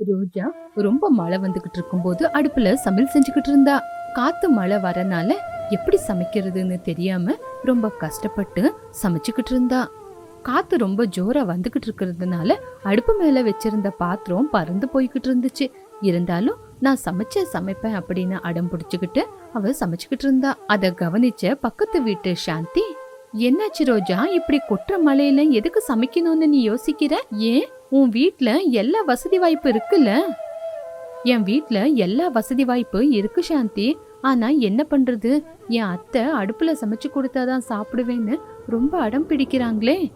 ரோஜா ரொம்ப மழை வந்துகிட்டு இருக்கும்போது அடுப்புல சமையல் செஞ்சுக்கிட்டு இருந்தா. காத்து மழை வரனால எப்படி சமைக்கிறதுன்னு தெரியாம ரொம்ப கஷ்டப்பட்டு சமைச்சுக்கிட்டு இருந்தா. காத்து ரொம்ப ஜோரா வந்துகிட்டு இருக்கிறதுனால அடுப்பு மேல வச்சிருந்த பாத்திரம் பறந்து போய்கிட்டு இருந்துச்சு. இருந்தாலும் நான் சமைச்ச சமைப்பேன் அப்படின்னு அடம் பிடிச்சுக்கிட்டு அவ சமைச்சுக்கிட்டு இருந்தா. அதை கவனிச்ச பக்கத்து வீட்டு சாந்தி என்னாச்சு ரோஜா? இப்படி கொட்டுற மழையில எதுக்கு சமைக்கணும்னு நீ யோசிக்கிற? ஏன்? உன் வீட்டில் எல்லா வசதி வாய்ப்பு இருக்குல்ல? என் வீட்டில் எல்லா வசதி வாய்ப்பு இருக்கு சாந்தி. ஆனால் என்ன பண்ணுறது என் அத்தை அடுப்பில் சமைச்சு கொடுத்தாதான் சாப்பிடுவேன்னு ரொம்ப அடம் பிடிக்கிறாங்களே.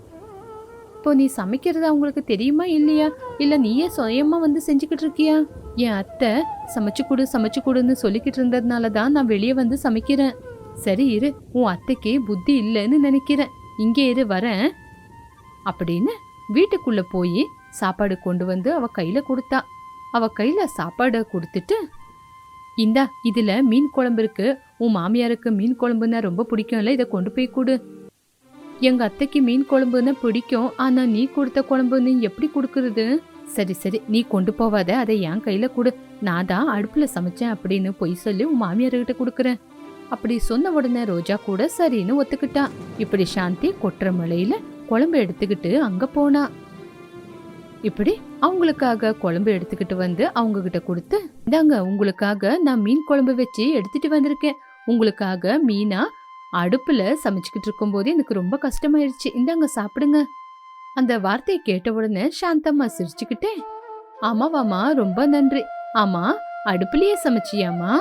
இப்போ நீ சமைக்கிறது அவங்களுக்கு தெரியுமா இல்லையா? இல்லை நீயே சுயமாக வந்து செஞ்சுக்கிட்டு இருக்கியா? என் அத்தை சமைச்சு கொடு சமைச்சு கொடுன்னு சொல்லிக்கிட்டு இருந்ததுனால தான் நான் வெளியே வந்து சமைக்கிறேன். சரி இரு உன் அத்தைக்கு புத்தி இல்லைன்னு நினைக்கிறேன். இங்கே இரு வரேன். அப்படின்னு வீட்டுக்குள்ளே போய் சாப்பாடு கொண்டு வந்து அவ கையில கொடுத்தா. அவ கையில சாப்பாடை கொடுத்துட்டு இந்தா இதுல மீன் குழம்பு இருக்கு. உன் மாமியாருக்கு மீன் குழம்புன்னா ரொம்ப பிடிக்கும்ல இதை கொண்டு போய் கொடு. எங்க அத்தைக்கு மீன் குழம்புன்னா பிடிக்கும். ஆனா நீ கொடுத்த குழம்புன்னு எப்படி கொடுக்கறது? சரி சரி. நீ கொண்டு போவாத. அதை என் கையில கொடு. நான் தான் அடுப்புல சமைச்சேன் அப்படின்னு பொய் சொல்லி உன் மாமியார்கிட்ட கொடுக்குறேன். அப்படி சொன்ன உடனே ரோஜா கூட சரின்னு ஒத்துக்கிட்டா. இப்படி சாந்தி கொட்டுற மலையில குழம்பு எடுத்துக்கிட்டு அங்க போனா. இப்படி அவங்களுக்காக குழம்பு எடுத்துக்கிட்டு வந்து அவங்க கிட்ட கொடுத்து இந்தாங்க உங்களுக்காக நான் மீன் குழம்பு வச்சு எடுத்துட்டு வந்திருக்கேன். உங்களுக்காக மீனா அடுப்புல சமைச்சுக்கிட்டு இருக்கும்போது எனக்கு ரொம்ப கஷ்டமாயிருச்சு. இந்தாங்க சாப்பிடுங்க. அந்த வார்த்தையை கேட்ட உடனே சாந்தம்மா சிரிச்சுக்கிட்டே ஆமாவாமா ரொம்ப நன்றி. ஆமா அடுப்புலயே சமைச்சியாமா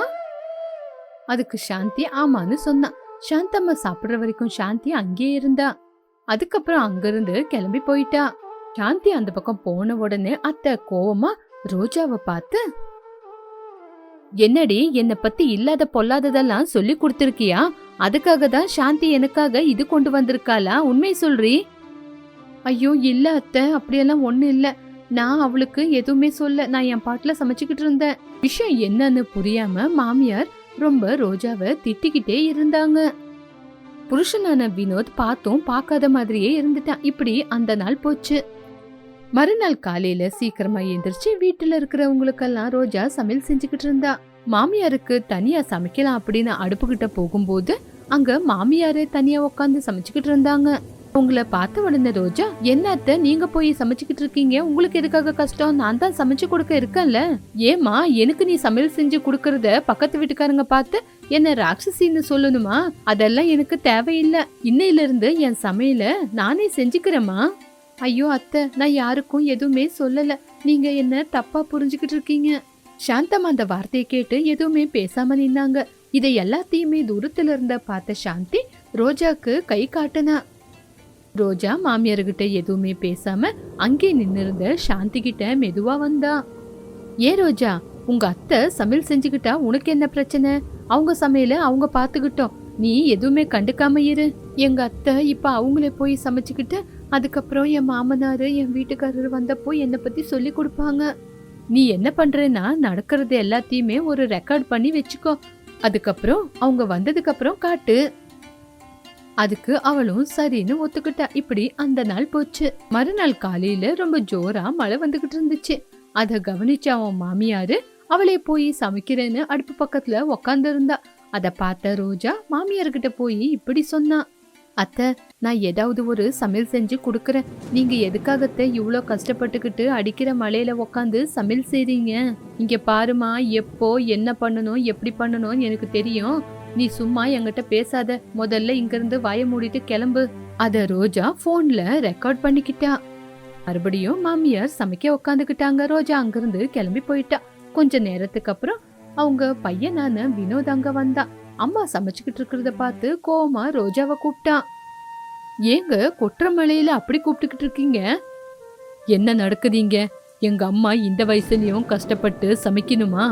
அதுக்கு சாந்தி ஆமான்னு சொன்னான். சாந்தம்மா சாப்பிடுற வரைக்கும் சாந்தி அங்கேயே இருந்தா. அதுக்கப்புறம் அங்கிருந்து கிளம்பி போயிட்டா. சாந்தி அந்த பக்கம் போன உடனே அத்தை கோவமா ரோஜாவை பார்த்து என்னடி என்னை பத்தி இல்லாத பொல்லாததெல்லாம் சொல்லி கொடுத்துருக்கியா? அதுக்காக தான் சாந்தி எனக்காக இது கொண்டு வந்திருக்காளா? உண்மை சொல்றி? ஐயோ இல்ல அத்தை அப்படியெல்லாம் ஒண்ணு இல்ல. நான் அவளுக்கு எதுவுமே சொல்ல நான் என் பாட்டுல சமைச்சுக்கிட்டு இருந்தேன். விஷயம் என்னன்னு புரியாம மாமியார் ரொம்ப ரோஜாவை திட்டிக்கிட்டே இருந்தாங்க. புருஷனான வினோத் பார்த்தும் பார்க்காத மாதிரியே இருந்துட்டான். இப்படி அந்த நாள் போச்சு. மறுநாள் காலையில சீக்கிரமா எந்திரிச்சு வீட்டுல இருக்கிறவங்களுக்கெல்லாம் ரோஜா சமையல் செஞ்சுக்கிட்டு இருந்தா. மாமியாருக்கு தனியா சமைக்கலாம் அப்படின்னு அடுப்புகிட்ட போகும்போது அங்க மாமியாரே தனியா உட்காந்து சமைச்சுக்கிட்டு இருந்தாங்க. உங்களை பார்த்து உடனே ரோஜா என்னத்த நீங்க போய் சமைச்சுக்கிட்டு இருக்கீங்க? உங்களுக்கு எதுக்காக கஷ்டம்? நான் தான் சமைச்சு கொடுக்க இருக்கேன்ல. ஏமா எனக்கு நீ சமையல் செஞ்சு கொடுக்கறத பக்கத்து வீட்டுக்காரங்க பார்த்து என்ன ராட்சசின்னு சொல்லணுமா? அதெல்லாம் எனக்கு தேவையில்லை. இன்னையில இருந்து என் சமையல நானே செஞ்சுக்கிறேம்மா. ஐயோ அத்தை நான் யாருக்கும் எதுவுமே சொல்லல. நீங்க என்ன தப்பா புரிஞ்சுக்கிட்டு இருக்கீங்க? சாந்தம் அந்த வார்த்தையை கேட்டு எதுவுமே பேசாம நின்னாங்க. இதை எல்லாத்தையுமே தூரத்துல இருந்த பார்த்த சாந்தி ரோஜாக்கு கை காட்டுனா. ரோஜா மாமியார்கிட்ட எதுவுமே பேசாம அங்கே நின்னிருந்த சாந்தி கிட்ட மெதுவா வந்தா. ஏ ரோஜா உங்க அத்தை சமையல் செஞ்சுக்கிட்டா உனக்கு என்ன பிரச்சனை? அவங்க சமையல அவங்க பாத்துக்கிட்டோம் நீ எதுவுமே கண்டுக்காம இரு. எங்க அத்தை இப்ப அவங்களே போய் சமைச்சுக்கிட்டு அதுக்கப்புறம் என் மாமனார் என் வீட்டுக்காரர் வந்தப்போ என்னை பற்றி சொல்லி கொடுப்பாங்க. நீ என்ன பண்ணுறேன்னா நடக்கிறது எல்லாத்தையுமே ஒரு ரெக்கார்ட் பண்ணி வச்சுக்கோ. அதுக்கப்புறம் அவங்க வந்ததுக்கப்புறம் காட்டு. அதுக்கு அவளும் சரின்னு ஒத்துக்கிட்டா. இப்படி அந்த நாள் போச்சு. மறுநாள் காலையில ரொம்ப ஜோரா மழை வந்துகிட்டு இருந்துச்சு. அதை கவனிச்ச அவன் மாமியாரு அவளே போய் சமைக்கிறேன்னு அடுப்பு பக்கத்துல உக்காந்து இருந்தா பார்த்த ரோஜா மாமியார்கிட்ட போய் இப்படி சொன்னான் அத்தை நான் ஏதாவது ஒரு சமையல் செஞ்சு கொடுக்குறேன். நீங்க எதுக்காகத்த இவ்வளோ கஷ்டப்பட்டுக்கிட்டு அடிக்கிற மழையில உக்காந்து சமையல் செய்றீங்க? இங்க பாருமா எப்போ என்ன பண்ணணும் எப்படி பண்ணணும் எனக்கு தெரியும். நீ சும்மா என்கிட்ட பேசாத. முதல்ல இங்கிருந்து வாய மூடிட்டு கிளம்பு. அத ரோஜா போன்ல ரெக்கார்ட் பண்ணிக்கிட்டா. மறுபடியும் மாமியார் சமைக்க உக்காந்துக்கிட்டாங்க. ரோஜா அங்கிருந்து கிளம்பி போயிட்டா. கொஞ்ச நேரத்துக்கு அப்புறம் அவங்க பையனான வினோத் அங்க வந்தா. அம்மா சமைச்சுக்கிட்டு இருக்கிறத பார்த்து கோமா ரோஜாவை கூப்பிட்டான் ஏங்க கொற்ற மலையில அப்படி கூப்பிட்டுக்கிட்டு இருக்கீங்க? என்ன நடக்குதீங்க? எங்க அம்மா இந்த வயசுலயும் கஷ்டப்பட்டு சமைக்கணுமா?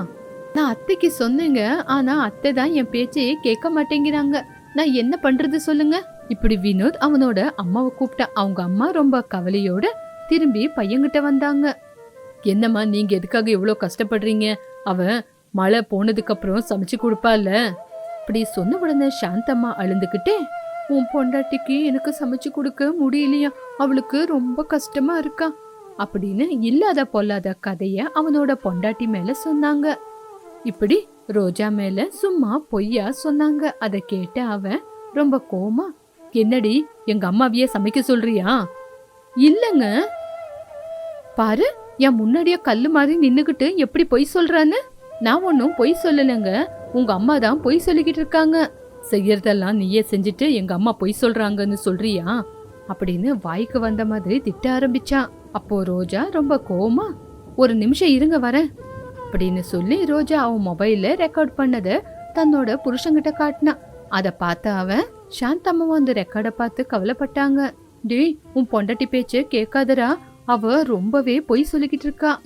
நான் அத்தைக்கு சொன்னேங்க ஆனா அத்தை தான் என் பேச்சையே கேட்க மாட்டேங்கிறாங்க. நான் என்ன பண்றது சொல்லுங்க? இப்படி வினோத் அவனோட அம்மாவை கூப்பிட்டா அவங்க அம்மா ரொம்ப கவலையோட திரும்பி பையன்கிட்ட வந்தாங்க. என்னம்மா நீங்க எதுக்காக இவ்வளோ கஷ்டப்படுறீங்க? அவன் மழை போனதுக்கு அப்புறம் சமைச்சு கொடுப்பால அப்படி சொன்ன உடனே சாந்தம்மா அழுந்துகிட்டே உன் பொண்டாட்டிக்கு எனக்கு சமைச்சு கொடுக்க முடியலையா? அவளுக்கு ரொம்ப கஷ்டமா இருக்கா? அப்படின்னு இல்லாத பொல்லாத கதைய அவனோட பொண்டாட்டி மேல சொன்னாங்க. இப்படி ரோஜா மேல சும்மா பொய்யா சொன்னாங்க. அதை கேட்ட அவன் ரொம்ப கோமா என்னடி எங்க அம்மாவையே சமைக்க சொல்றியா? இல்லங்க. பாரு என் முன்னாடியே கல்லு மாதிரி நின்னுக்கிட்டு எப்படி பொய் சொல்றான்னு? நான் ஒன்றும் பொய் சொல்லலைங்க. உங்க அம்மா தான் பொய் சொல்லிக்கிட்டு இருக்காங்க. செய்யறதெல்லாம் நீயே செஞ்சுட்டு எங்க அம்மா பொய் சொல்றாங்கன்னு சொல்றியா? அப்படின்னு வாய்க்கு வந்த மாதிரி திட்ட ஆரம்பிச்சான் அப்போ ரோஜா ரொம்ப கோவமா ஒரு நிமிஷம் இருங்க வரேன். அப்படின்னு சொல்லி ரோஜா அவன் மொபைல்ல ரெக்கார்ட் பண்ணத தன்னோட புருஷன்கிட்ட காட்டினான் அதை பார்த்த அவன் சாந்தம்மாவும் அந்த ரெக்கார்டை பார்த்து கவலைப்பட்டாங்க. டேய் உன் பொண்டாட்டி பேச்சு கேட்காதடா. அவ ரொம்பவே பொய் சொல்லிக்கிட்டு இருக்கா.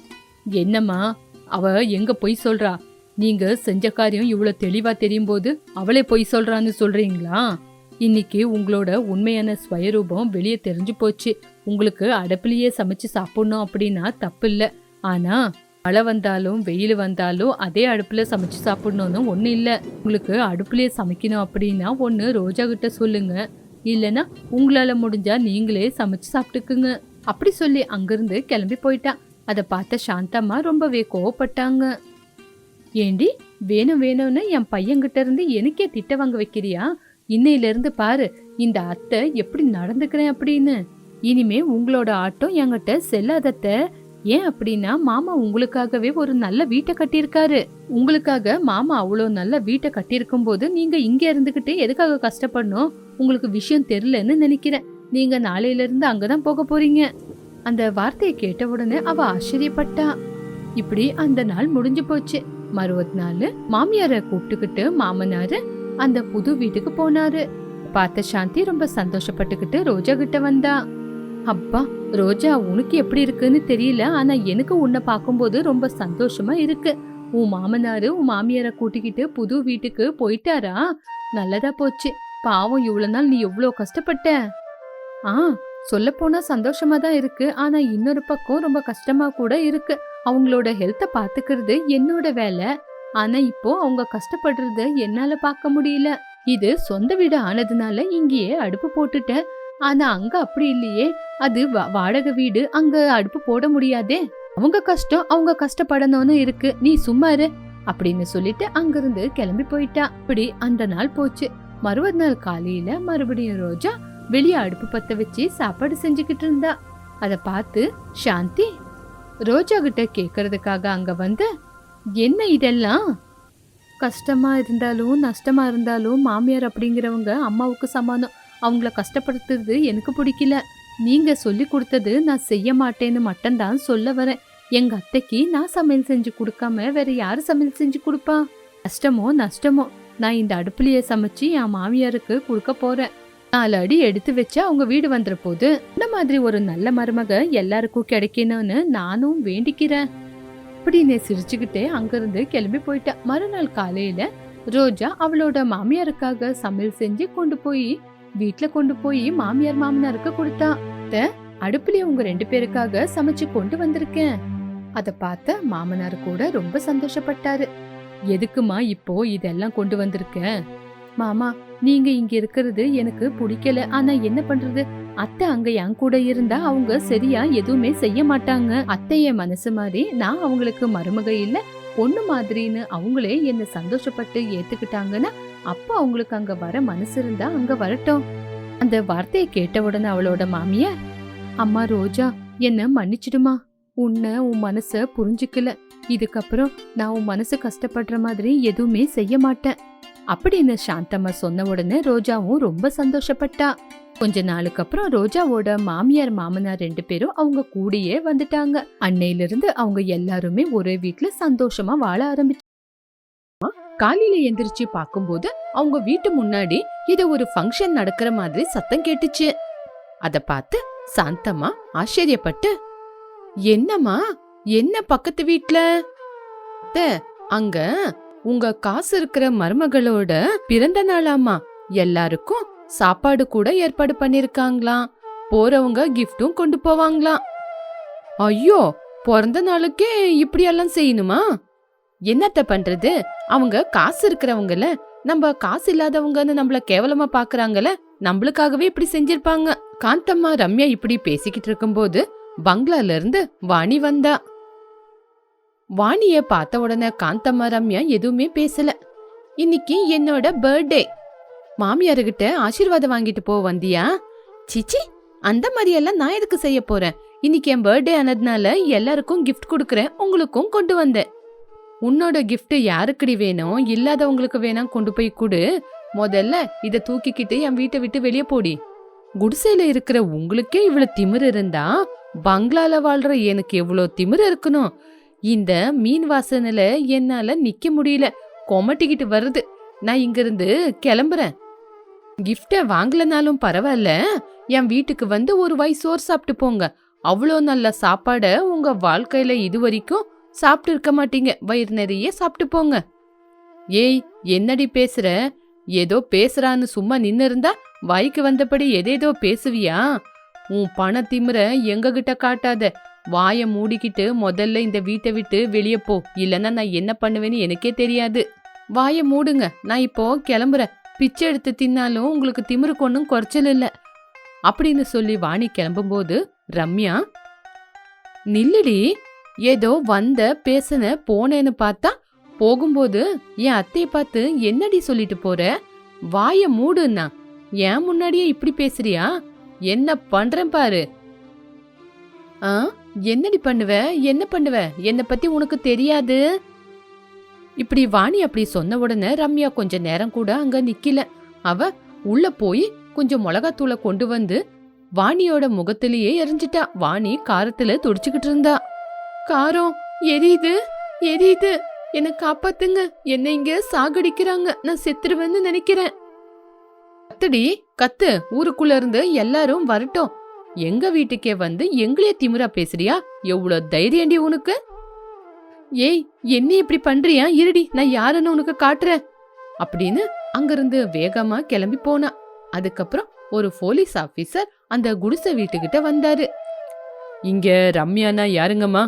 என்னம்மா? அவ எங்க பொய் சொல்றா? நீங்க செஞ்ச காரியம் இவ்வளவு தெளிவா தெரியும் போது அவளே பொய் சொல்றான்னு சொல்றீங்களா? இன்னைக்கு உங்களோட உண்மையான ஸ்வயரூபம் வெளியே தெரிஞ்சு போச்சு. உங்களுக்கு அடுப்புலயே சமைச்சு சாப்பிடணும் அப்படின்னா தப்பு இல்லை ஆனா மழை வந்தாலும் வெயில் வந்தாலும் அதே அடுப்புல சமைச்சு சாப்பிடணும்னு ஒன்றும் இல்லை. உங்களுக்கு அடுப்புலயே சமைக்கணும் அப்படின்னா ஒன்று ரோஜா கிட்ட சொல்லுங்க. இல்லைன்னா உங்களால் முடிஞ்சா நீங்களே சமைச்சு சாப்பிட்டுக்குங்க. அப்படி சொல்லி அங்கிருந்து கிளம்பி போயிட்டான் அதை பார்த்த சாந்தம்மா ரொம்பவே கோவப்பட்டாங்க. ஏண்டி வேணும் வேணும்னு என் பையன்கிட்ட இருந்து எனக்கே திட்ட வாங்க வைக்கிறியா? இன்னையிலிருந்து பாரு இந்த அத்தை எப்படி நடந்துக்கிறேன் அப்படின்னு. இனிமே உங்களோட ஆட்டம் என்கிட்ட செல்லாதத்த ஏன் அப்படின்னா மாமா உங்களுக்காகவே ஒரு நல்ல வீட்டை கட்டியிருக்காரு. உங்களுக்காக மாமா அவ்வளோ நல்ல வீட்டை கட்டியிருக்கும் போது நீங்க இங்க இருந்துகிட்டு எதுக்காக கஷ்டப்படணும்? உங்களுக்கு விஷயம் தெரிலன்னு நினைக்கிறேன். நீங்க நாளையில இருந்து அங்கதான் போக போறீங்க. அந்த வார்த்தையை கேட்ட உடனே அவ ஆச்சரியப்பட்டா. இப்படி அந்த நாள் முடிஞ்சு போச்சு. மறுபது நாள் மாமியார கூப்பிட்டுக்கிட்டு மாமனாரு அந்த புது வீட்டுக்கு போனாரு. பார்த்த சாந்தி ரொம்ப சந்தோஷப்பட்டுக்கிட்டு ரோஜா கிட்ட வந்தா அப்பா ரோஜா உனக்கு எப்படி இருக்குன்னு தெரியல ஆனா எனக்கு உன்னை பார்க்கும்போது ரொம்ப சந்தோஷமா இருக்கு. உன் மாமனாரு உன் மாமியார கூட்டிக்கிட்டு புது வீட்டுக்கு போயிட்டாரா? நல்லதா போச்சு. பாவம் இவ்வளவு நாள் நீ எவ்வளோ கஷ்டப்பட்ட? ஆ சொல்ல போனா சந்தோஷமா தான் இருக்கு ஆனா இன்னொரு பக்கம் ரொம்ப கஷ்டமா கூட இருக்கு. அவங்களோட ஹெல்த்தை பார்த்துக்கிறது என்னோட வேலை. ஆனா இப்போ அவங்க கஷ்டப்படுறத என்னால பார்க்க முடியல. இது சொந்த வீடு ஆனதுனால இங்கேயே அடுப்பு போட்டுட்டேன். ஆனா அங்க அப்படி இல்லையே. அது வா- வாடகை வீடு. அங்க அடுப்பு போட முடியாதே. அவங்க கஷ்டம் அவங்க கஷ்டப்படணும்னு இருக்கு. நீ சும்மாரு அப்படின்னு சொல்லிட்டு அங்கிருந்து கிளம்பி போயிட்டா. இப்படி அந்த நாள் போச்சு. மறுபடி நாள் காலையில மறுபடியும் ரோஜா வெளியே அடுப்பு பத்த வச்சு சாப்பாடு செஞ்சுக்கிட்டு இருந்தா. அதை பார்த்து சாந்தி ரோஜா கிட்ட கேட்கறதுக்காக அங்க வந்து என்ன இதெல்லாம்? கஷ்டமா இருந்தாலும் நஷ்டமா இருந்தாலும் மாமியார் அப்படிங்கிறவங்க அம்மாவுக்கு சமானம். அவங்கள கஷ்டப்படுத்துறது எனக்கு பிடிக்கல. நீங்க சொல்லி கொடுத்தது நான் செய்ய மாட்டேன்னு மட்டும்தான் சொல்ல வரேன். எங்க அத்தைக்கு நான் சமையல் செஞ்சு கொடுக்காம வேற யாரு சமையல் செஞ்சு கொடுப்பா? கஷ்டமோ நஷ்டமோ. நான் இந்த அடுப்புலையே சமைச்சு என் மாமியாருக்கு கொடுக்க போறேன். நாலு அடி எடுத்து வச்சா அவங்க வீடு வந்துற போது இந்த மாதிரி ஒரு நல்ல மருமக எல்லாருக்கும் கிடைக்கணும்னு நானும் வேண்டிக்கிறேன். அப்படின்னு சிரிச்சுக்கிட்டே அங்கிருந்து கிளம்பி போயிட்டா. மறுநாள் காலையில ரோஜா அவளோட மாமியாருக்காக சமையல் செஞ்சு கொண்டு போய் வீட்டுல கொண்டு போய் மாமியார் மாமனாருக்கு கொடுத்தா. அடுப்புலயே உங்க ரெண்டு பேருக்காக சமைச்சு கொண்டு வந்திருக்கேன். அத பார்த்த மாமனார் கூட ரொம்ப சந்தோஷப்பட்டாரு. எதுக்குமா இப்போ இதெல்லாம் கொண்டு வந்திருக்க? மாமா நீங்க இங்க இருக்கிறது எனக்கு பிடிக்கல. ஆனா என்ன பண்றது? அத்தை அங்க என் கூட இருந்தா அவங்க சரியா எதுவுமே செய்ய மாட்டாங்க. அத்தைய மனசு மாதிரி நான் அவங்களுக்கு மருமக இல்ல. பொண்ணு மாதிரின்னு அவங்களே என்ன சந்தோஷப்பட்டு ஏத்துக்கிட்டாங்கன்னா அப்போ அவங்களுக்கு அங்க வர மனசு இருந்தா அங்க வரட்டும். அந்த வார்த்தையை கேட்ட உடனே அவளோட மாமியார் அம்மா ரோஜா என்ன மன்னிச்சிடுமா? உன்னை உன் மனச புரிஞ்சுக்கல. இதுக்கப்புறம் நான் உன் மனசு கஷ்டப்படுற மாதிரி எதுவுமே செய்ய மாட்டேன். அப்படின்னு சாந்தம்மா சொன்ன உடனே ரோஜாவும் ரொம்ப சந்தோஷப்பட்டா. கொஞ்ச நாளுக்கு அப்புறம் ரோஜாவோட மாமியார் மாமனார் ரெண்டு பேரும் அவங்க கூடயே வந்துட்டாங்க. அன்னையில இருந்து அவங்க எல்லாருமே ஒரே வீட்டுல சந்தோஷமா வாழ ஆரம்பிச்சு காலையில எந்திரிச்சு பார்க்கும்போது அவங்க வீட்டு முன்னாடி இது ஒரு ஃபங்க்ஷன் நடக்கிற மாதிரி சத்தம் கேட்டுச்சு. அத பார்த்து சாந்தம்மா ஆச்சரியப்பட்டு என்னம்மா? என்ன பக்கத்து வீட்ல? அங்க உங்க காசு இருக்கிற மருமகளோட பிறந்த நாளாமா எல்லாருக்கும் சாப்பாடு கூட ஏற்பாடு பண்ணிருக்காங்களாம். போறவங்க கிஃப்டும் கொண்டு போவாங்களாம். ஐயோ பிறந்த நாளுக்கே இப்படி எல்லாம் செய்யணுமா? என்னத்த பண்றது? அவங்க காசு இருக்கிறவங்கள நம்ம காசு இல்லாதவங்கன்னு நம்மள கேவலமா பாக்குறாங்கல நம்மளுக்காகவே இப்படி செஞ்சிருப்பாங்க. காந்தம்மா ரம்யா இப்படி பேசிக்கிட்டு இருக்கும்போது பங்களால இருந்து வாணி வந்தா. வாணிய பார்த்த உடனே காந்தம்மா ரம்யா எதுவுமே பேசல. இன்னைக்கு என்னோட பர்த்டே மாமியாருகிட்ட ஆசீர்வாதம் வாங்கிட்டு போ வந்தியா? சிச்சி அந்த மாதிரியெல்லாம் நான் எதுக்கு செய்ய போறேன்? இன்னைக்கு என் பர்த்டே ஆனதுனால எல்லாருக்கும் கிஃப்ட் கொடுக்குறேன் உங்களுக்கும் கொண்டு வந்தேன். உன்னோட கிஃப்ட் யாருக்குடி வேணும்? இல்லாதவங்களுக்கு வேணாம் கொண்டு போய் கொடு. முதல்ல இதை தூக்கிக்கிட்டு என் வீட்டை விட்டு வெளியே போடி. குடிசையில இருக்கிற உங்களுக்கே இவ்வளவு திமிர் இருந்தா பங்களால வாழ்ற எனக்கு எவ்வளோ திமிர் இருக்கணும்? இந்த மீன் வாசனையில என்னால நிக்க முடியல. கொமட்டிக்கிட்டு வருது. நான் இங்கிருந்து கிளம்புறேன். கிஃப்டை வாங்கலனாலும் பரவாயில்ல. என் வீட்டுக்கு வந்து ஒரு வாய் சோறு சாப்பிட்டு போங்க. அவ்வளோ நல்ல சாப்பாட உங்க வாழ்க்கையில இது வரைக்கும் சாப்பிட்டு இருக்க மாட்டீங்க. வயிறு நிறைய சாப்பிட்டு போங்க. ஏய் என்னடி பேசுற? ஏதோ பேசுறான்னு சும்மா நின்னு இருந்தா வாய்க்கு வந்தபடி எதேதோ பேசுவியா? உன் பண திமிர எங்ககிட்ட காட்டாத. வாயை மூடிக்கிட்டு முதல்ல இந்த வீட்டை விட்டு வெளியே போ. இல்லைன்னா நான் என்ன பண்ணுவேன்னு எனக்கே தெரியாது. வாயை மூடுங்க. நான் இப்போ கிளம்புறேன். பிச்சை எடுத்து தின்னாலும் உங்களுக்கு திமிருக்கு ஒன்றும் குறைச்சல் இல்லை. அப்படின்னு சொல்லி வாணி கிளம்பும்போது ரம்யா நில்லடி. ஏதோ வந்த பேசுன போனேன்னு பார்த்தா போகும்போது என் அத்தைய பார்த்து என்னடி சொல்லிட்டு போற? வாய மூடுன்னா. ஏன் முன்னாடியே இப்படி பேசுறியா? என்ன பண்றேன் பாரு. ஆ? என்னடி பண்ணுவ? என்ன பண்ணுவ? என்ன பத்தி உனக்கு தெரியாது? இப்படி வாணி அப்படி சொன்ன உடனே ரம்யா கொஞ்ச நேரம் கூட அங்க நிக்கல. அவ உள்ள போய் கொஞ்சம் மிளகாத்தூளை கொண்டு வந்து வாணியோட முகத்திலேயே எரிஞ்சிட்டா. வாணி காரத்துல துடிச்சுக்கிட்டு இருந்தா. காரம் எரியுது எரியுது. என்னை காப்பாத்துங்க. என்னை இங்க சாகடிக்கிறாங்க. நான் செத்துருவேன்னு நினைக்கிறேன். கத்துடி கத்து. ஊருக்குள்ள இருந்து எல்லாரும் வரட்டும். எங்க வீட்டுக்கே வந்து எங்களே திமிரா பேசுறியா? எவ்வளவு தைரியண்டி உனக்கு? ஏய் என்ன இப்படி பண்றியா? இருடி நான் யாருன்னு உனக்கு காட்டுறேன். அப்படின்னு அங்கிருந்து வேகமா கிளம்பி போனா. அதுக்கப்புறம் ஒரு போலீஸ் ஆபீசர் அந்த குடிசை வீட்டுக்கிட்ட வந்தாரு. இங்க ரம்யானா யாருங்கம்மா?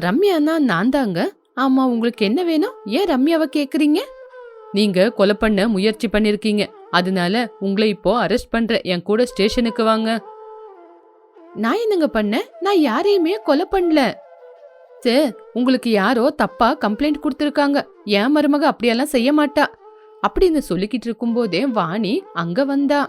ரம்யானா நான் தாங்க ஆமா உங்களுக்கு என்ன வேணும்? ஏன் ரம்யாவை கேக்குறீங்க? நீங்க கொலை பண்ண முயற்சி பண்ணிருக்கீங்க. அதனால உங்களை இப்போ அரெஸ்ட் பண்ற என் கூட ஸ்டேஷனுக்கு வாங்க. நான் என்னங்க பண்ணேன் நான் யாரையுமே கொலை பண்ணல. சார் உங்களுக்கு யாரோ தப்பா கம்ப்ளைண்ட் கொடுத்துருக்காங்க. என் மருமக அப்படியெல்லாம் செய்ய மாட்டா. அப்படின்னு சொல்லிக்கிட்டு இருக்கும்போதே வாணி அங்க வந்தா.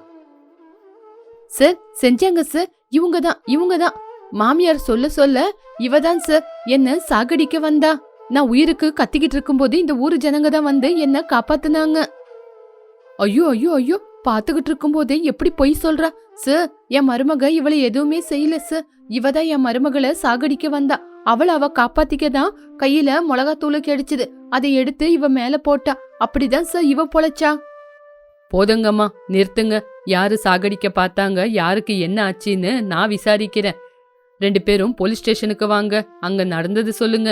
சார் செஞ்சாங்க சார் இவங்க தான் இவங்க தான். மாமியார் சொல்ல சொல்ல இவ தான் சார் என்ன சாகடிக்க வந்தா. நான் உயிருக்கு கத்திக்கிட்டு இருக்கும்போது இந்த ஊர் ஜனங்க தான் வந்து என்ன காப்பாத்துனாங்க. ஐயோ ஐயோ ஐயோ பாத்துக்கிட்டு இருக்கும்போதே எப்படி பொய் சொல்றா? சார் என் மருமக இவளை எதுவுமே செய்யல சார் இவ தான் என் மருமகளை சாகடிக்க வந்தா. அவள அவ காப்பாத்திக்க தான் கையில மிளகாத்தூளு கிடைச்சது. அதை எடுத்து இவ மேல போட்டா. அப்படிதான் சார் இவ பொழைச்சா. போதுங்கம்மா நிறுத்துங்க. யாரு சாகடிக்க பார்த்தாங்க யாருக்கு என்ன ஆச்சுன்னு நான் விசாரிக்கிறேன். ரெண்டு பேரும் போலீஸ் ஸ்டேஷனுக்கு வாங்க. அங்க நடந்தது சொல்லுங்க.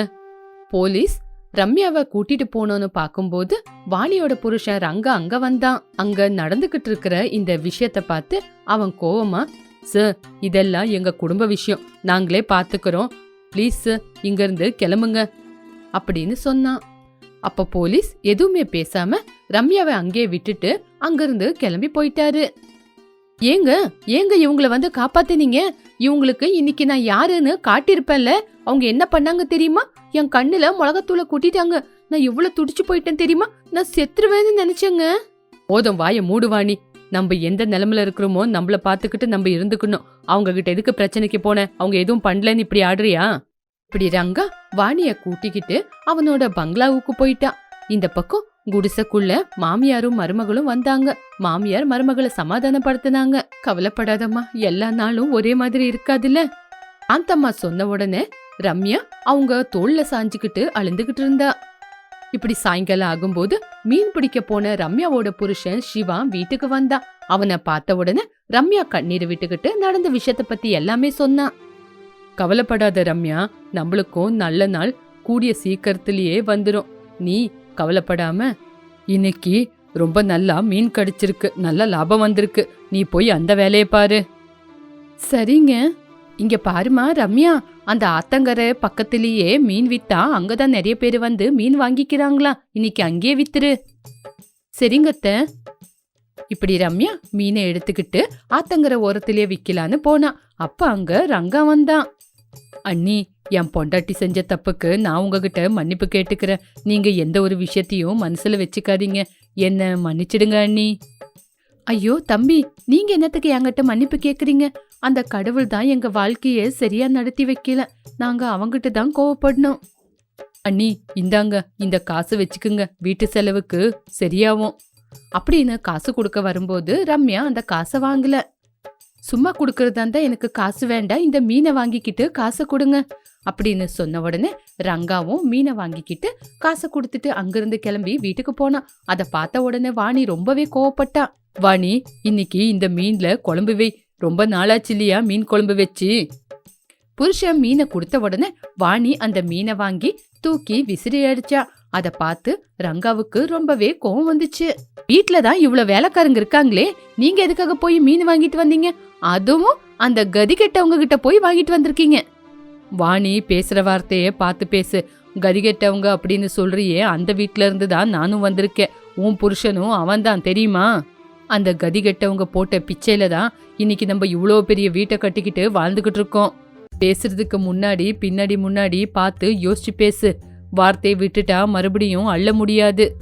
போலீஸ்? ரம்யாவை கூட்டிட்டு போனோன்னு பாக்கும்போது வாணியோட புருஷன் ரங்க அங்க வந்தான். அங்க நடந்துகிட்டு இருக்கிற இந்த விஷயத்த பார்த்து அவன் கோவமா சார் இதெல்லாம் எங்க குடும்ப விஷயம். நாங்களே பாத்துக்கிறோம் ப்ளீஸ் சார் இங்க இருந்து கிளம்புங்க. அப்படின்னு சொன்னான். அப்ப போலீஸ் எதுவுமே பேசாம ரம்யாவை அங்கேயே விட்டுட்டு அங்கிருந்து கிளம்பி போயிட்டாரு. ஏங்க ஏங்க இவங்கள வந்து காப்பாத்தினீங்க? இவங்களுக்கு இன்னைக்கு நான் யாருன்னு காட்டியிருப்பேன்ல. அவங்க என்ன பண்ணாங்க தெரியுமா? என் கண்ணுல மிளகாத்தூளை கொட்டிட்டாங்க. நான் எவ்வளவு துடிச்சு போயிட்டேன் தெரியுமா? நான் செத்துருவேன்னு நினைச்சேங்க. போதும் வாய மூடுவாணி நம்ம எந்த நிலைமையில இருக்கிறோமோ நம்மள பாத்துக்கிட்டு நம்ம இருந்துக்கணும். அவங்க கிட்ட எதுக்கு பிரச்சனைக்கு போன? அவங்க எதுவும் பண்ணலன்னு இப்படி ஆடுறியா? இப்படி ரங்கா வாணிய கூட்டிக்கிட்டு அவனோட பங்களாவுக்கு போயிட்டான் இந்த பக்கம் குடிசைக்குள்ள மாமியாரும் மருமகளும் வந்தாங்க. மாமியார் மருமகளை சமாதானப்படுத்தினாங்க. கவலைப்படாதம்மா எல்லா நாளும் ஒரே மாதிரி இருக்காதுல்ல? அந்தம்மா சொன்ன உடனே ரம்யா அவங்க தோல்ல சாஞ்சுக்கிட்டு அழுந்துகிட்டு இருந்தா. இப்படி சாயங்காலம் ஆகும்போது மீன் பிடிக்க போன ரம்யாவோட புருஷன் சிவா வீட்டுக்கு வந்தான் அவனை பார்த்த உடனே ரம்யா கண்ணீர் விட்டுக்கிட்டு நடந்த விஷயத்த பத்தி எல்லாமே சொன்னான் கவலைப்படாத ரம்யா நம்மளுக்கும் நல்ல நாள் கூடிய சீக்கிரத்திலேயே வந்துடும் நீ கவலைப்படாம இன்னைக்கு ரொம்ப நல்லா மீன் கடிச்சிருக்கு நல்ல லாபம் வந்திருக்கு நீ போய் அந்த வேலையை பாரு. சரிங்க. இங்க பாருமா ரம்யா அந்த ஆத்தங்கரை பக்கத்திலேயே மீன் வித்தா அங்கதான் நிறைய பேர் வந்து மீன் வாங்கிக்கிறாங்களா இன்னைக்கு அங்கேயே வித்துரு. சரிங்கத்த இப்படி ரம்யா மீனை எடுத்துக்கிட்டு ஆத்தங்கரை ஓரத்திலேயே விக்கலான்னு போனா அப்ப அங்க ரங்கா வந்தான் அண்ணி என் பொண்டாட்டி செஞ்ச தப்புக்கு நான் உங்ககிட்ட மன்னிப்பு கேட்டுக்கிறேன். நீங்க எந்த ஒரு விஷயத்தையும் மனசுல வச்சுக்காதீங்க. என்ன மன்னிச்சிடுங்க அண்ணி. ஐயோ தம்பி நீங்க என்னத்துக்கு என்கிட்ட மன்னிப்பு கேக்குறீங்க? அந்த கடவுள் தான் எங்க வாழ்க்கைய சரியா நடத்தி வைக்கல. நாங்க அவங்கிட்ட தான் கோவப்படணும். அண்ணி இந்தாங்க இந்த காசு வச்சுக்குங்க. வீட்டு செலவுக்கு சரியாவும் அப்படின்னு காசு கொடுக்க வரும்போது ரம்யா அந்த காசை வாங்கல. சும்மா கொடுக்கறதா இருந்தா எனக்கு காசு வேண்டாம் இந்த மீனை வாங்கிக்கிட்டு காசை கொடுங்க அப்படின்னு சொன்ன உடனே ரங்காவும் மீனை வாங்கிக்கிட்டு காசை கொடுத்துட்டு அங்கிருந்து கிளம்பி வீட்டுக்கு போனான். அதை பார்த்த உடனே வாணி ரொம்பவே கோவப்பட்டா. வாணி இன்னைக்கு இந்த மீன்ல குழம்பு வை. ரொம்ப நாளாச்சு இல்லையா மீன் குழம்பு வச்சு? புருஷன் மீனை கொடுத்த உடனே வாணி அந்த மீனை வாங்கி தூக்கி விசிறி அடிச்சா. அத பார்த்து ரங்காவுக்கு ரொம்பவே கோவம் வந்துச்சு. வீட்ல தான் இவ்வளவு வேலைக்காரங்க இருக்காங்களே நீங்க எதுக்காக போய் மீன் வாங்கிட்டு வந்தீங்க? அதுவும் அந்த கதி கெட்டவங்க கிட்ட போய் வாங்கிட்டு வந்திருக்கீங்க. வாணி பேசுற வார்த்தைய பார்த்து பேசு. கதி கெட்டவங்க அப்படின்னு சொல்றியே அந்த வீட்ல இருந்து தான் நானும் வந்திருக்கேன். உன் புருஷனும் அவன்தான் தெரியுமா? அந்த கதி கெட்டவங்க போட்ட பிச்சையில தான் இன்னைக்கு நம்ம இவ்வளோ பெரிய வீட்டை கட்டிக்கிட்டு வாழ்ந்துகிட்டு இருக்கோம். பேசுறதுக்கு முன்னாடி பின்னாடி முன்னாடி பார்த்து யோசிச்சு பேசு. வார்த்தையை விட்டுட்டா மறுபடியும் அள்ள முடியாது.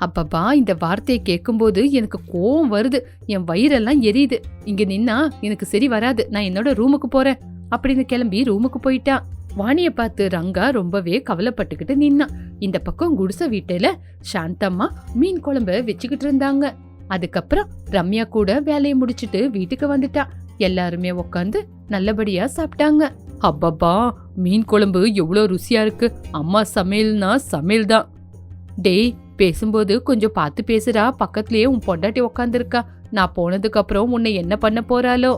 அப்பப்பா இந்த வார்த்தையை கேட்கும்போது எனக்கு கோவம் வருது. என் வயிறெல்லாம் எரியுது. இங்க நின்னா எனக்கு சரி வராது. நான் என்னோட ரூமுக்கு போறேன். அப்படின்னு கிளம்பி ரூமுக்கு போயிட்டா. வாணியை பார்த்து ரங்கா ரொம்பவே கவலைப்பட்டுக்கிட்டு நின்னா. இந்த பக்கம் குடிசை வீட்டுல சாந்தம்மா மீன் குழம்ப வச்சுக்கிட்டு இருந்தாங்க. அதுக்கப்புறம் ரம்யா கூட வேலையை முடிச்சிட்டு வீட்டுக்கு வந்துட்டா. எல்லாருமே உட்காந்து நல்லபடியா சாப்பிட்டாங்க. அப்பப்பா மீன் குழம்பு எவ்வளோ ருசியா இருக்கு. அம்மா சமையல்னா சமையல் தான் டேய் பேசும்போது கொஞ்சம் பார்த்து பேசுறா பக்கத்துலயே உன் பொண்டாட்டி உக்காந்துருக்கா. நான் போனதுக்கு அப்புறம் உன்னை என்ன பண்ண போறாளோ?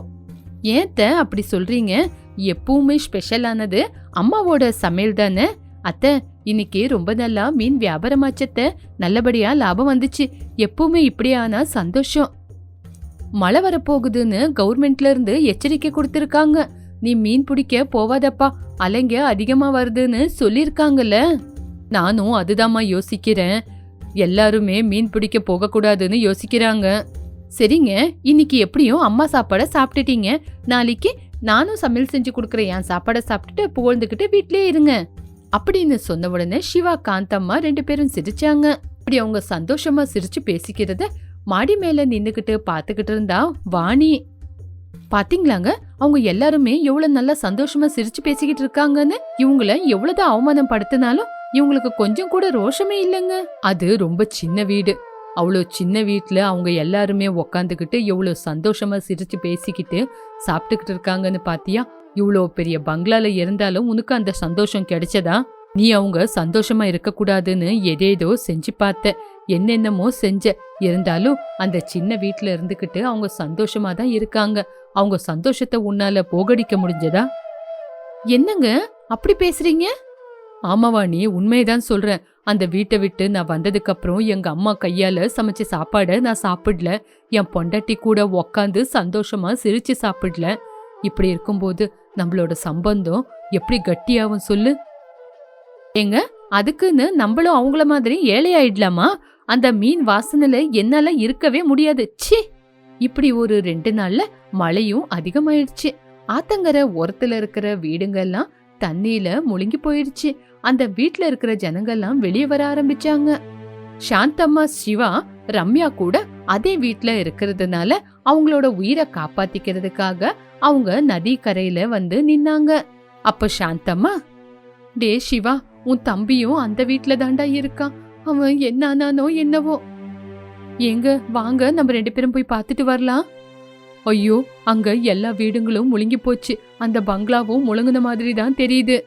ஏத்த அப்படி சொல்றீங்க? எப்பவுமே ஸ்பெஷலானது அம்மாவோட சமையல் தானே? அத்தை இன்னைக்கு ரொம்ப நல்லா மீன் வியாபாரமாச்சத்த நல்லபடியா லாபம் வந்துச்சு. எப்பவுமே இப்படியானா சந்தோஷம். மழை வரப்போகுதுன்னு கவர்மெண்ட்ல இருந்து எச்சரிக்கை கொடுத்துருக்காங்க. நீ மீன் பிடிக்க போவாதப்பா. அலைங்க அதிகமா வருதுன்னு சொல்லிருக்காங்கல்ல. நானும் அதுதாம்மா யோசிக்கிறேன். எல்லாருமே மீன் பிடிக்க போகக்கூடாதுன்னு யோசிக்கிறாங்க. சரிங்க இன்னைக்கு எப்படியும் அம்மா சாப்பாடை சாப்பிட்டுட்டீங்க. நாளைக்கு நானும் சமையல் செஞ்சு கொடுக்குறேன். என் சாப்பாடை சாப்பிட்டுட்டு புகழ்ந்துக்கிட்டு வீட்லயே இருங்க. அப்படின்னு சொன்ன உடனே சிவா காந்தம்மா ரெண்டு பேரும் சிரிச்சாங்க. அப்படி அவங்க சந்தோஷமா சிரிச்சு பேசிக்கிறத மாடி மேல நின்னுக்கிட்டு பாத்துக்கிட்டு இருந்தா வாணி. பாத்தீங்களாங்க? அவங்க எல்லாருமே எவ்வளவு நல்லா சந்தோஷமா சிரிச்சு பேசிக்கிட்டு இருக்காங்கன்னு இவங்கள எவ்வளவுதான் அவமானம் படுத்தினாலும் இவங்களுக்கு கொஞ்சம் கூட ரோஷமே இல்லைங்க. அது ரொம்ப சின்ன வீடு. அவ்வளோ சின்ன வீட்ல அவங்க எல்லாருமே உக்காந்துக்கிட்டு எவ்வளோ சந்தோஷமா சிரிச்சு பேசிக்கிட்டு சாப்பிட்டுக்கிட்டு இருக்காங்கன்னு பாத்தியா? இவ்வளோ பெரிய பங்களால இருந்தாலும் உனக்கு அந்த சந்தோஷம் கிடைச்சதா? நீ அவங்க சந்தோஷமா இருக்கக்கூடாதுன்னு எதேதோ செஞ்சு பார்த்த. என்னென்னமோ செஞ்ச. இருந்தாலும் அந்த சின்ன வீட்ல இருந்துகிட்டு அவங்க சந்தோஷமா தான் இருக்காங்க. அவங்க சந்தோஷத்தை உன்னால போகடிக்க முடிஞ்சதா? என்னங்க? அப்படி பேசுறீங்க? ஆமாவா நீ உண்மைதான் சொல்றேன் அந்த வீட்டை விட்டு நான் வந்ததுக்கு அப்புறம் எங்க அம்மா கையால சமைச்ச சாப்பாடை நான் சாப்பிடல. என் பொண்டாட்டி கூட உக்காந்து சந்தோஷமா சிரிச்சு சாப்பிடல. இப்படி இருக்கும்போது நம்மளோட சம்பந்தம் எப்படி கட்டியாகும் சொல்லு? ஏங்க அதுக்குன்னு நம்மளும் அவங்கள மாதிரி ஏழை ஆயிடலாமா அந்த மீன் வாசனைல என்னால இருக்கவே முடியாது. ச்சீ! இப்படி ஒரு ரெண்டு நாள்ல மழையும் அதிகமாயிடுச்சு. ஆத்தங்கரை ஓரத்துல இருக்கிற வீடுங்கெல்லாம் தண்ணியில முழுங்கி போயிடுச்சு. அந்த வீட்ல இருக்கிற ஜனங்கள்லாம் வெளியே வர ஆரம்பிச்சாங்க. சாந்தம்மா சிவா ரம்யா கூட அதே வீட்ல இருக்கிறதுனால அவங்களோட உயிரை காப்பாத்திக்கிறதுக்காக அவங்க நதி கரையில வந்து நின்னாங்க. அப்ப சாந்தம்மா டே சிவா உன் தம்பியும் அந்த வீட்ல தாண்டா இருக்கான். அவன் என்னானானோ என்னவோ. எங்க வாங்க நம்ம ரெண்டு பேரும் போய் பார்த்துட்டு வரலாம். ஐயோ அங்க எல்லா வீடுங்களும் முழுங்கி போச்சு. அந்த பங்களாவும் முழுங்குன மாதிரி தான் தெரியுது.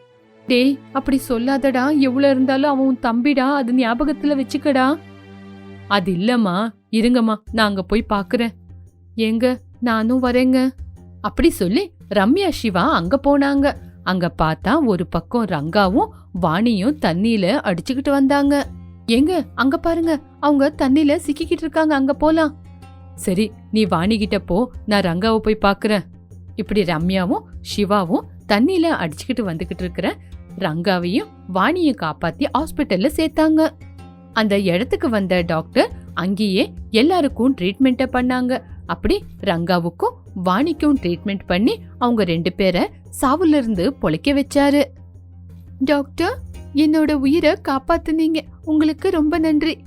டேய் அப்படி சொல்லாதடா. எவ்வளவு இருந்தாலும் அவன் உன் தம்பிடா. அது ஞாபகத்துல வச்சுக்கடா. அது இல்லம்மா. இருங்கம்மா நான் அங்க போய் பாக்குறேன் ஏங்க நானும் வரேங்க. அப்படி சொல்லி ரம்யா சிவா அங்க போனாங்க. அங்க பார்த்தா ஒரு பக்கம் ரங்காவும் வாணியும் தண்ணியில அடிச்சுக்கிட்டு வந்தாங்க. ஏங்க அங்க பாருங்க. அவங்க தண்ணில சிக்கிக்கிட்டு இருக்காங்க. அங்க போலாம். சரி நீ வாணிகிட்ட போ. நான் ரங்காவை போய் பாக்குறேன். இப்படி ரம்யாவும் சிவாவும் தண்ணியில அடிச்சுக்கிட்டு வந்துகிட்டு இருக்கிற ரங்காவையும் வாணியை காப்பாத்தி ஹாஸ்பிட்டல்ல சேர்த்தாங்க. அந்த இடத்துக்கு வந்த டாக்டர் அங்கேயே எல்லாருக்கும் ட்ரீட்மெண்ட்டை பண்ணாங்க. அப்படி ரங்காவுக்கும் வாணிக்கும் ட்ரீட்மெண்ட் பண்ணி அவங்க ரெண்டு பேரை சாவுல இருந்து பொழைக்க வச்சாரு. டாக்டர் என்னோட உயிரை காப்பாத்துனீங்க. உங்களுக்கு ரொம்ப நன்றி.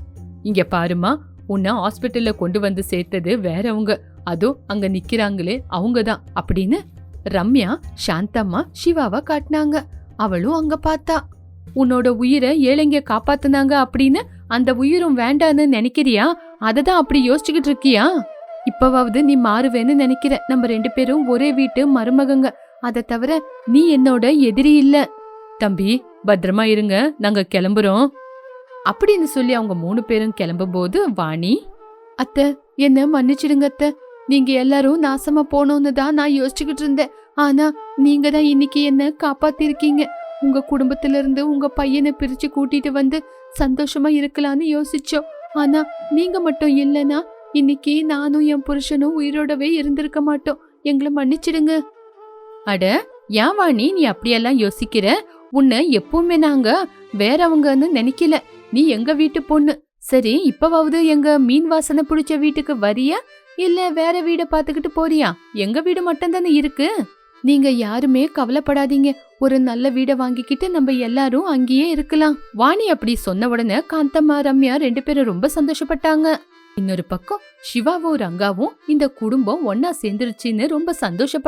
இங்க பாருமா உன்னை ஹாஸ்பிட்டல்ல கொண்டு வந்து சேர்த்தது வேறவங்க. அதோ அங்க நிக்கிறாங்களே அவங்க தான் அப்படின்னு ரம்யா சாந்தம்மா சிவாவை காட்டினாங்க. அவளும் அங்க பார்த்தா. உன்னோட உயிரை ஏழைங்க காப்பாத்துனாங்க அப்படின்னு அந்த உயிரும் வேண்டான்னு நினைக்கிறியா? அதை தான் அப்படி யோசிச்சுக்கிட்டு இருக்கியா? இப்பவாவது நீ மாறுவேன்னு நினைக்கிற நம்ம ரெண்டு பேரும் ஒரே வீட்டு மருமகங்க. அதை தவிர நீ என்னோட எதிரி இல்ல. தம்பி பத்திரமா இருங்க நாங்க கிளம்புறோம். அப்படின்னு சொல்லி அவங்க மூணு பேரும் கிளம்பும்போது வாணி அத்தை என்ன மன்னிச்சிடுங்க அத்தை. நீங்க எல்லாரும் நாசமா போனோன்னு தான் நான் யோசிச்சுக்கிட்டு இருந்தேன். ஆனா நீங்க தான் இன்னைக்கு என்ன காப்பாத்திருக்கீங்க. உங்க குடும்பத்துல இருந்து உங்க பையனை பிரிச்சு கூட்டிட்டு வந்து சந்தோஷமா இருக்கலாம்னு யோசிச்சோம். ஆனா நீங்க மட்டும் இல்லனா இன்னைக்கு நானும் என் புருஷனும் உயிரோடவே இருந்திருக்க மாட்டோம். எங்களை மன்னிச்சிடுங்க. அட ஏன் வாணி நீ அப்படியெல்லாம் யோசிக்கிற? உன்னை எப்பவுமே நாங்க வேறவங்கன்னு நினைக்கல. நீ எங்க வீட்டு பொண்ணு? சரி இப்பவாவது எங்க மீன் வாசனை பிடிச்ச வீட்டுக்கு வரியா? இல்ல வேற வீட பாத்துக்கிட்டு போறியா? எங்க வீடு மட்டும் தானே இருக்கு? நீங்க யாருமே கவலைப்படாதீங்க. ஒரு நல்ல வீடை வாங்கிக்கிட்டு நம்ம எல்லாரும் அங்கேயே இருக்கலாம். வாணி அப்படி சொன்ன உடனே காந்தம்மா ரம்யா ரெண்டு பேரும் ரொம்ப சந்தோஷப்பட்டாங்க. இன்னொரு பக்கம் சிவாவும் ரங்காவும் இந்த குடும்பம் ஒன்னா சேர்ந்துருச்சுன்னு ரொம்ப சந்தோஷப்பட்டாங்க.